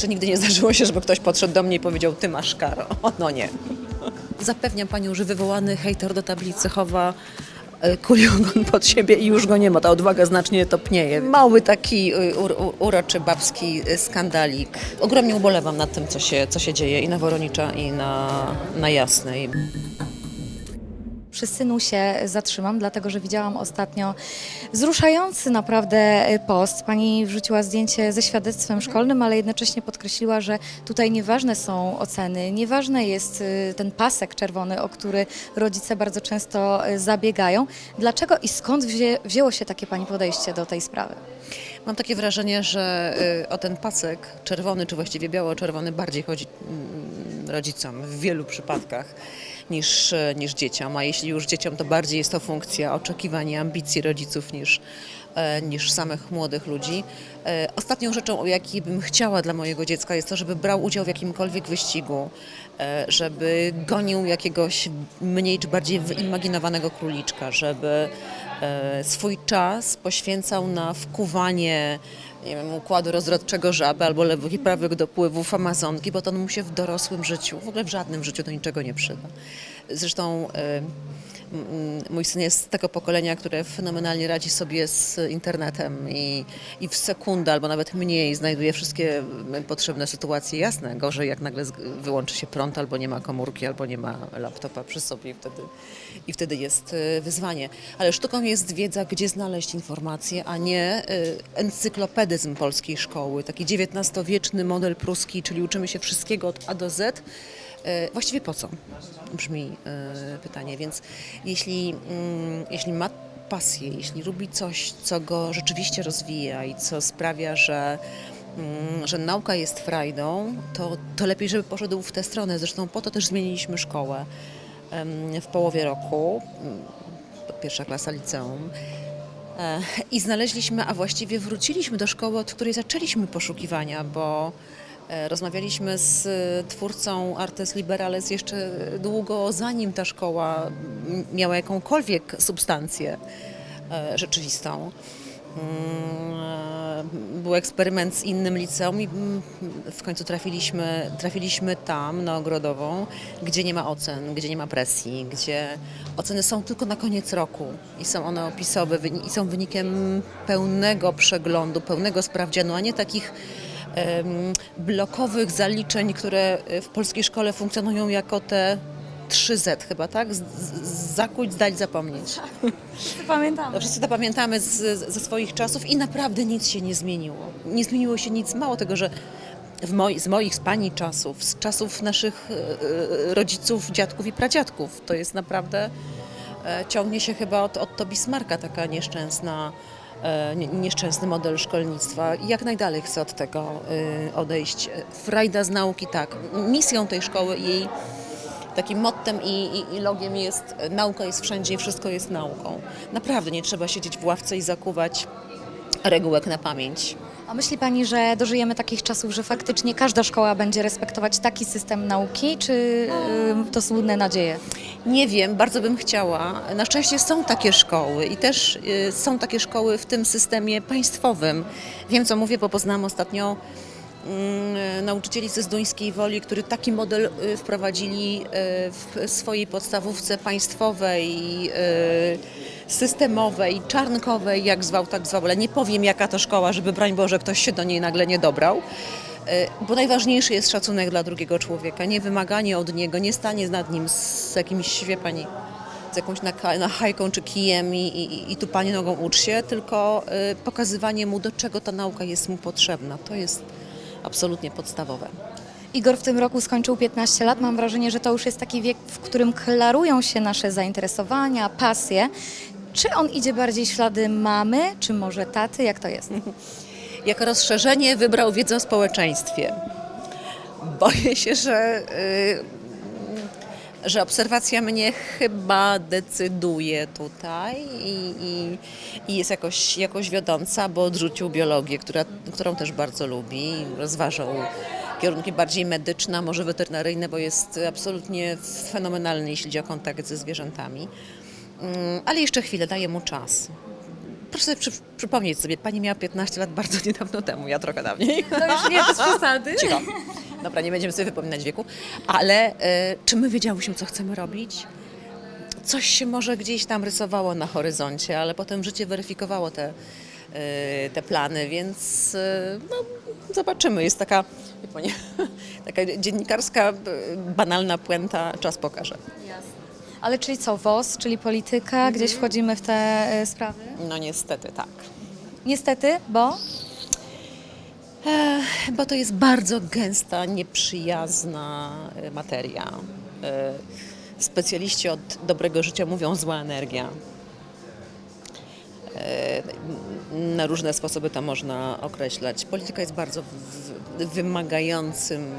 Jeszcze nigdy nie zdarzyło się, żeby ktoś podszedł do mnie i powiedział, ty masz karo. No nie. Zapewniam Panią, że wywołany hejter do tablicy chowa e, kuliogon pod siebie i już go nie ma. Ta odwaga znacznie topnieje. Mały taki y, uroczy babski y, skandalik. Ogromnie ubolewam nad tym, co się, co się dzieje i na Woronicza, i na, na Jasnej. Przy synu się zatrzymam, dlatego że widziałam ostatnio wzruszający naprawdę post. Pani wrzuciła zdjęcie ze świadectwem szkolnym, ale jednocześnie podkreśliła, że tutaj nieważne są oceny, nieważne jest y, ten pasek czerwony, o który rodzice bardzo często y, zabiegają. Dlaczego i skąd wzię, wzięło się takie Pani podejście do tej sprawy? Mam takie wrażenie, że o ten pasek czerwony, czy właściwie biało-czerwony bardziej chodzi mm, rodzicom w wielu przypadkach niż, niż dzieciom. A jeśli już dzieciom, to bardziej jest to funkcja oczekiwań i ambicji rodziców niż, e, niż samych młodych ludzi. E, Ostatnią rzeczą, o jakiej bym chciała dla mojego dziecka jest to, żeby brał udział w jakimkolwiek wyścigu, e, żeby gonił jakiegoś mniej czy bardziej wyimaginowanego króliczka, żeby swój czas poświęcał na wkuwanie nie wiem, układu rozrodczego żaby albo lewych i prawych dopływów Amazonki, bo to mu się w dorosłym życiu, w ogóle w żadnym życiu do niczego nie przyda. Zresztą m- mój syn jest z tego pokolenia, które fenomenalnie radzi sobie z internetem i, i w sekundę albo nawet mniej znajduje wszystkie m, potrzebne sytuacje. Jasne, gorzej jak nagle wyłączy się prąd albo nie ma komórki, albo nie ma laptopa przy sobie i wtedy, i wtedy jest e, wyzwanie. Ale sztuką jest wiedza, gdzie znaleźć informacje, a nie e, encyklopedyzm polskiej szkoły, taki XIX-wieczny model pruski, czyli uczymy się wszystkiego od A do Z. E, Właściwie po co? Brzmi e, pytanie. Więc jeśli, mm, jeśli ma pasję, jeśli lubi coś, co go rzeczywiście rozwija i co sprawia, że, mm, że nauka jest frajdą, to, to lepiej, żeby poszedł w tę stronę. Zresztą po to też zmieniliśmy szkołę w połowie roku, mm, pierwsza klasa liceum. E, I znaleźliśmy, a właściwie wróciliśmy do szkoły, od której zaczęliśmy poszukiwania, bo rozmawialiśmy z e, twórcą Artes Liberales jeszcze długo zanim ta szkoła miała jakąkolwiek substancję e, rzeczywistą. Mm, e, Był eksperyment z innym liceum i mm, w końcu trafiliśmy, trafiliśmy tam, na Ogrodową, gdzie nie ma ocen, gdzie nie ma presji, gdzie oceny są tylko na koniec roku i są one opisowe i są wynikiem pełnego przeglądu, pełnego sprawdzianu, a nie takich blokowych zaliczeń, które w polskiej szkole funkcjonują jako te 3Z chyba, tak? Z- z- Zakuć, zdać, zapomnieć. Pamiętam. No, wszyscy to pamiętamy z, ze swoich czasów i naprawdę nic się nie zmieniło. Nie zmieniło się nic. Mało tego, że moi, z moich, z pani czasów, z czasów naszych e, e, rodziców, dziadków i pradziadków, to jest naprawdę, e, ciągnie się chyba od, od to Bismarcka taka nieszczęsna, e, nie- nieszczęsny model szkolnictwa. I jak najdalej chcę od tego e, odejść. Frajda z nauki, tak. Misją tej szkoły jej takim mottem i, i, i logiem jest e, nauka jest wszędzie i wszystko jest nauką. Naprawdę nie trzeba siedzieć w ławce i zakuwać regułek na pamięć. A myśli Pani, że dożyjemy takich czasów, że faktycznie każda szkoła będzie respektować taki system nauki, czy y, to złudne nadzieje? Nie wiem, bardzo bym chciała. Na szczęście są takie szkoły i też y, są takie szkoły w tym systemie państwowym. Wiem, co mówię, bo poznałam ostatnio nauczycieli ze Zduńskiej Woli, którzy taki model y, wprowadzili y, w swojej podstawówce państwowej, y, systemowej, czarnkowej, jak zwał, tak zwał, ale nie powiem jaka to szkoła, żeby broń Boże ktoś się do niej nagle nie dobrał. Bo najważniejszy jest szacunek dla drugiego człowieka, nie wymaganie od niego, nie stanie nad nim z jakimś, wie pani, z jakąś nachajką czy kijem i, i, i tu pani nogą ucz się, tylko pokazywanie mu, do czego ta nauka jest mu potrzebna. To jest absolutnie podstawowe. Igor w tym roku skończył 15 lat. Mam wrażenie, że to już jest taki wiek, w którym klarują się nasze zainteresowania, pasje. Czy on idzie bardziej w ślady mamy, czy może taty? Jak to jest? Jako rozszerzenie wybrał wiedzę o społeczeństwie. Boję się, że, y, że obserwacja mnie chyba decyduje tutaj i, i, i jest jakoś, jakoś wiodąca, bo odrzucił biologię, która, którą też bardzo lubi. Rozważał kierunki bardziej medyczne, może weterynaryjne, bo jest absolutnie fenomenalny, jeśli chodzi o kontakt ze zwierzętami. Mm, Ale jeszcze chwilę, daję mu czas proszę sobie przy, przypomnieć sobie, pani miała 15 lat bardzo niedawno temu, ja trochę dawniej. To już nie bez przesady. Cicho. Dobra, nie będziemy sobie wypominać wieku, ale e, czy my wiedziałyśmy, co chcemy robić? Coś się może gdzieś tam rysowało na horyzoncie, ale potem życie weryfikowało te, e, te plany, więc e, no, zobaczymy. Jest taka, wie pani, taka dziennikarska, banalna puenta, czas pokaże. Ale czyli co, WOS, czyli polityka, gdzieś wchodzimy w te e, sprawy? No niestety tak. Niestety, bo Ech, bo to jest bardzo gęsta, nieprzyjazna e, materia. E, Specjaliści od dobrego życia mówią zła energia. E, Na różne sposoby to można określać. Polityka jest bardzo wymagającym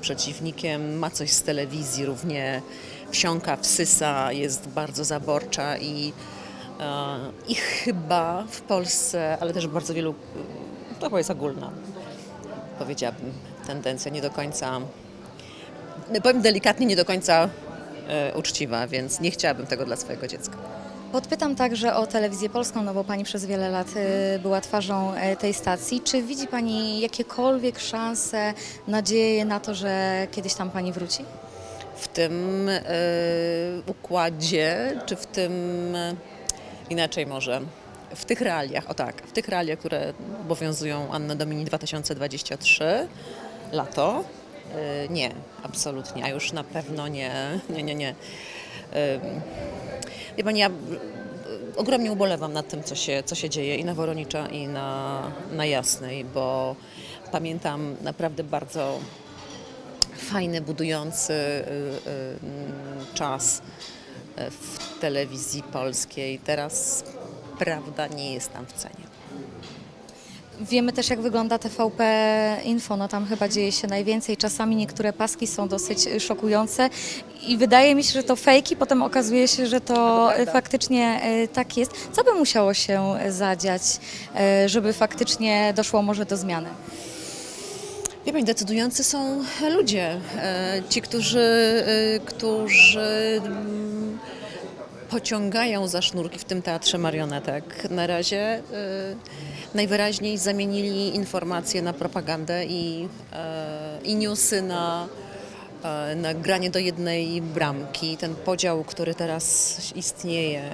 przeciwnikiem, ma coś z telewizji równie, wsiąka, wsysa, jest bardzo zaborcza i, e, i chyba w Polsce, ale też w bardzo wielu, to chyba jest ogólna, powiedziałabym, tendencja nie do końca, powiem delikatnie, nie do końca e, uczciwa, więc nie chciałabym tego dla swojego dziecka. Podpytam także o telewizję polską, no bo Pani przez wiele lat y, była twarzą e, tej stacji. Czy widzi Pani jakiekolwiek szanse, nadzieję na to, że kiedyś tam Pani wróci? W tym e, układzie, czy w tym e, inaczej może, w tych realiach, o tak, w tych realiach, które obowiązują Anno Domini 2023, lato, e, nie, absolutnie, a już na pewno nie, nie, nie, nie. Wie Pani, ja ogromnie ubolewam nad tym, co się, co się dzieje i na Woronicza, i na, na Jasnej, bo pamiętam naprawdę bardzo fajny, budujący y, y, mm, czas y, w telewizji polskiej. Teraz prawda nie jest tam w cenie. Wiemy też, jak wygląda TVP Info. No tam chyba dzieje się najwięcej. Czasami niektóre paski są dosyć szokujące i wydaje mi się, że to fejki. Potem okazuje się, że to faktycznie tak jest. Co by musiało się zadziać, żeby faktycznie doszło może do zmiany? Wie Pani, decydujący są ludzie. E, Ci, którzy, e, którzy mm, pociągają za sznurki w tym teatrze marionetek. Na razie e, najwyraźniej zamienili informacje na propagandę i, e, i newsy na, e, na granie do jednej bramki. Ten podział, który teraz istnieje,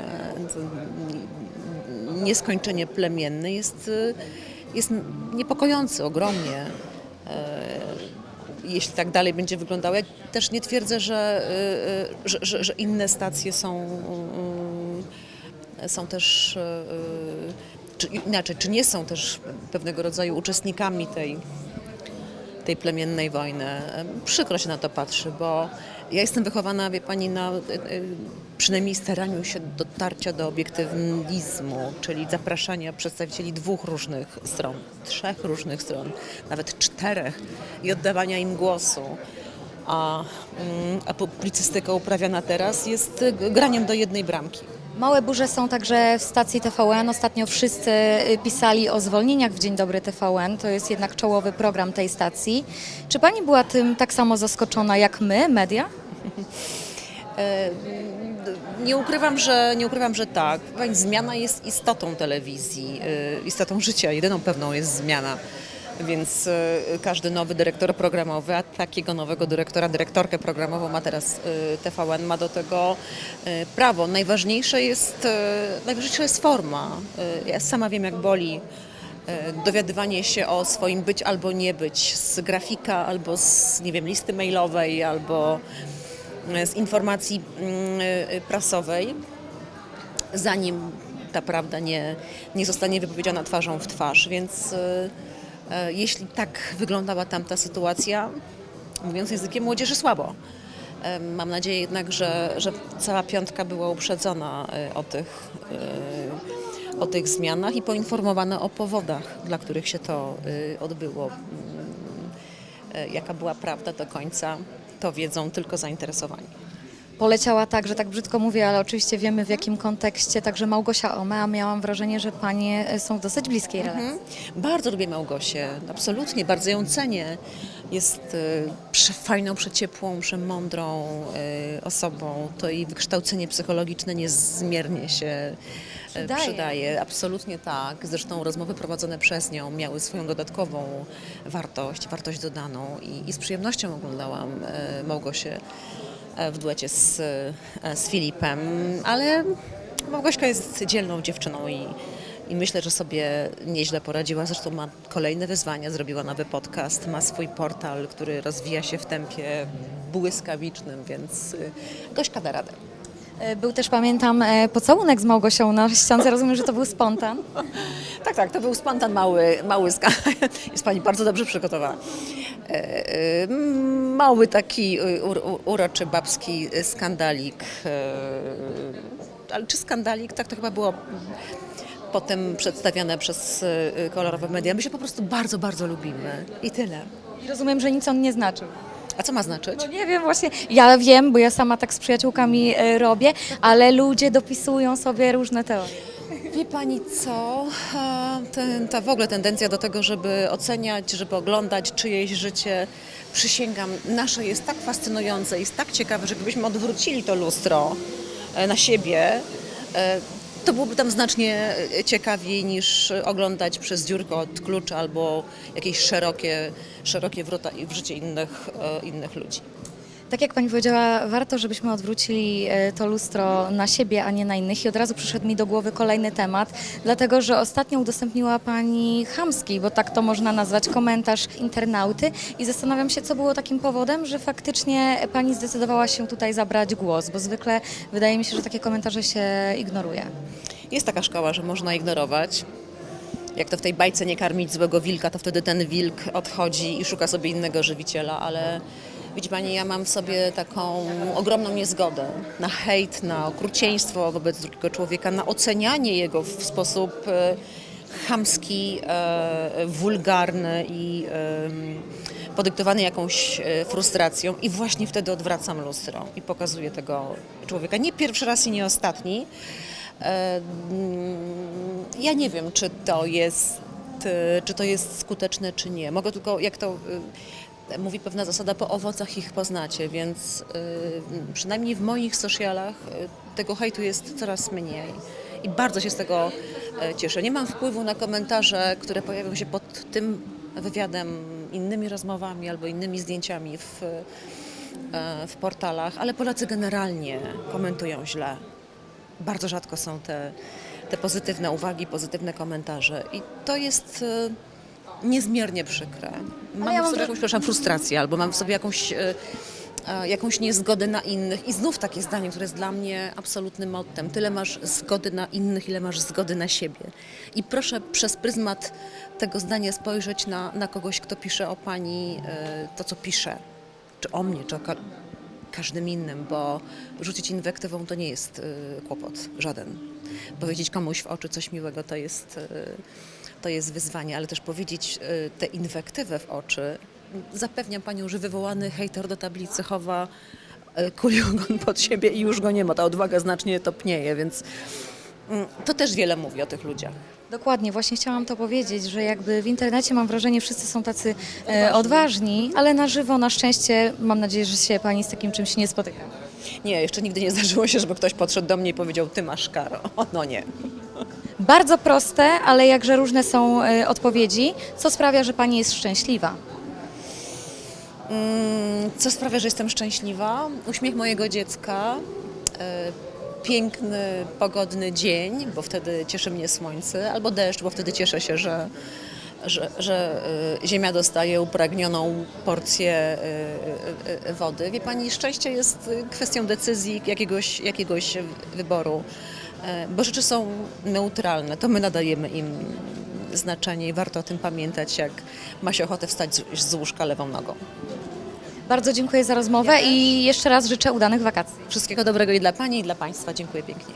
nieskończenie plemienny jest, e, jest niepokojący ogromnie jeśli tak dalej będzie wyglądało. Ja też nie twierdzę, że, y, y, że, że, że inne stacje są, są też, czy inaczej, czy nie są też pewnego rodzaju uczestnikami tej, tej plemiennej wojny. Przykro się na to patrzy, bo ja jestem wychowana, wie pani, na przynajmniej staraniu się dotarcia do obiektywizmu, czyli zapraszania przedstawicieli dwóch różnych stron, trzech różnych stron, nawet czterech i oddawania im głosu. A, mm, a publicystyka uprawiana teraz jest graniem do jednej bramki. Małe burze są także w stacji TVN. Ostatnio wszyscy y, pisali o zwolnieniach w Dzień Dobry TVN. To jest jednak czołowy program tej stacji. Czy pani była tym tak samo zaskoczona jak my, media? Nie ukrywam, że, nie ukrywam, że tak. Zmiana jest istotą telewizji, e, istotą życia. Jedyną pewną jest zmiana. Więc e, każdy nowy dyrektor programowy, a takiego nowego dyrektora, dyrektorkę programową ma teraz e, TVN, ma do tego prawo. Najważniejsze jest, najważniejsza jest forma. Ja sama wiem, jak boli dowiadywanie się o swoim być albo nie być z grafika, albo z, nie wiem, listy mailowej, albo z informacji mm, y, prasowej, zanim ta prawda nie, nie zostanie wypowiedziana twarzą w twarz. Więc y, y, jeśli tak wyglądała tamta sytuacja, mówiąc językiem młodzieży słabo. Mam nadzieję jednak, że, że cała piątka była uprzedzona o tych, o tych zmianach i poinformowana o powodach, dla których się to odbyło. Mm, Jaka była prawda do końca, to wiedzą tylko zainteresowani. poleciała tak, że tak brzydko mówię, ale oczywiście wiemy w jakim kontekście, także Małgosia Omea, miałam wrażenie, że panie e, są w dosyć bliskiej relacji. Mhm. Bardzo lubię Małgosię, absolutnie, bardzo ją cenię. Jest y, przefajną, przeciepłą, przemądrą y, osobą. To jej wykształcenie psychologiczne niezmiernie się Przydaje. przydaje. Absolutnie tak. Zresztą rozmowy prowadzone przez nią miały swoją dodatkową wartość, wartość dodaną i, i z przyjemnością oglądałam y, Małgosię e, w duecie z, e, z Filipem, ale Małgośka jest dzielną dziewczyną i, i myślę, że sobie nieźle poradziła. Zresztą ma kolejne wyzwania, zrobiła nowy podcast, ma swój portal, który rozwija się w tempie błyskawicznym, więc Gośka da radę. E, Był też, pamiętam, e, pocałunek z Małgosią na ściance, rozumiem, że to był spontan. Tak, tak, to był spontan mały, mały. Jest Pani bardzo dobrze przygotowana. E, Mały taki ur, ur, uroczy babski skandalik. Ale czy skandalik? Tak to chyba było potem przedstawiane przez kolorowe media. My się po prostu bardzo, bardzo lubimy. I tyle. I rozumiem, że nic on nie znaczył. A co ma znaczyć? No nie wiem właśnie, ja wiem, bo ja sama tak z przyjaciółkami e, robię, ale ludzie dopisują sobie różne teorie. Wie pani co? A, Ten, ta w ogóle tendencja do tego, żeby oceniać, żeby oglądać czyjeś życie, przysięgam, nasze jest tak fascynujące, jest tak ciekawe, że gdybyśmy odwrócili to lustro e, na siebie, e, to byłoby tam znacznie e, ciekawiej niż oglądać przez dziurkę od klucza albo jakieś szerokie, szerokie wrota w życie innych, e, innych ludzi. Tak jak pani powiedziała, warto, żebyśmy odwrócili e, to lustro na siebie, a nie na innych. I od razu przyszedł mi do głowy kolejny temat, dlatego że ostatnio udostępniła pani chamski, bo tak to można nazwać, komentarz internauty. I zastanawiam się, co było takim powodem, że faktycznie pani zdecydowała się tutaj zabrać głos, bo zwykle wydaje mi się, że takie komentarze się ignoruje. Jest taka szkoła, że można ignorować. Jak to w tej bajce nie karmić złego wilka, to wtedy ten wilk odchodzi i szuka sobie innego żywiciela, ale widzi Pani, ja mam w sobie taką ogromną niezgodę na hejt, na okrucieństwo wobec drugiego człowieka, na ocenianie jego w sposób e, chamski, e, wulgarny i podyktowany jakąś e, frustracją i właśnie wtedy odwracam lustro i pokazuję tego człowieka. Nie pierwszy raz i nie ostatni. Ja nie wiem, czy to jest, czy to jest skuteczne, czy nie. Mogę tylko, jak to mówi pewna zasada, po owocach ich poznacie, więc e, przynajmniej w moich socialach e, tego hejtu jest coraz mniej. I bardzo się z tego e, cieszę. Nie mam wpływu na komentarze, które pojawią się pod tym wywiadem, innymi rozmowami albo innymi zdjęciami w, e, w portalach, ale Polacy generalnie komentują źle bardzo rzadko są te, te pozytywne uwagi, pozytywne komentarze i to jest e, niezmiernie przykre. Mam ja w mam sobie wra- jakąś, przepraszam, frustrację albo mam w sobie jakąś, e, e, jakąś niezgodę na innych i znów takie zdanie, które jest dla mnie absolutnym mottem. Tyle masz zgody na innych, ile masz zgody na siebie. I proszę przez pryzmat tego zdania spojrzeć na, na kogoś, kto pisze o pani e, to, co pisze. Czy o mnie, czy o każdym innym, bo rzucić inwektywą to nie jest y, kłopot, żaden. Powiedzieć komuś w oczy coś miłego to jest, y, to jest wyzwanie, ale też powiedzieć y, tę inwektywę w oczy, zapewniam Panią, że wywołany hejter do tablicy chowa kuliogon pod siebie i już go nie ma. Ta odwaga znacznie topnieje, więc mm, to też wiele mówi o tych ludziach. Dokładnie, właśnie chciałam to powiedzieć, że jakby w internecie mam wrażenie, wszyscy są tacy e, odważni, ale na żywo na szczęście mam nadzieję, że się pani z takim czymś nie spotyka. Nie, jeszcze nigdy nie zdarzyło się, żeby ktoś podszedł do mnie i powiedział, ty masz karo. No nie. Bardzo proste, ale jakże różne są e, odpowiedzi, co sprawia, że pani jest szczęśliwa. Mm, Co sprawia, że jestem szczęśliwa? Uśmiech mojego dziecka, e, piękny, pogodny dzień, bo wtedy cieszy mnie słońce, albo deszcz, bo wtedy cieszę się, że, że, że e, ziemia dostaje upragnioną porcję e, e, wody. Wie Pani, szczęście jest kwestią decyzji, jakiegoś, jakiegoś wyboru, bo rzeczy są neutralne, to my nadajemy im znaczenie i warto o tym pamiętać, jak ma się ochotę wstać z łóżka lewą nogą. Bardzo dziękuję za rozmowę i jeszcze raz życzę udanych wakacji. Wszystkiego dobrego i dla Pani, i dla Państwa. Dziękuję pięknie.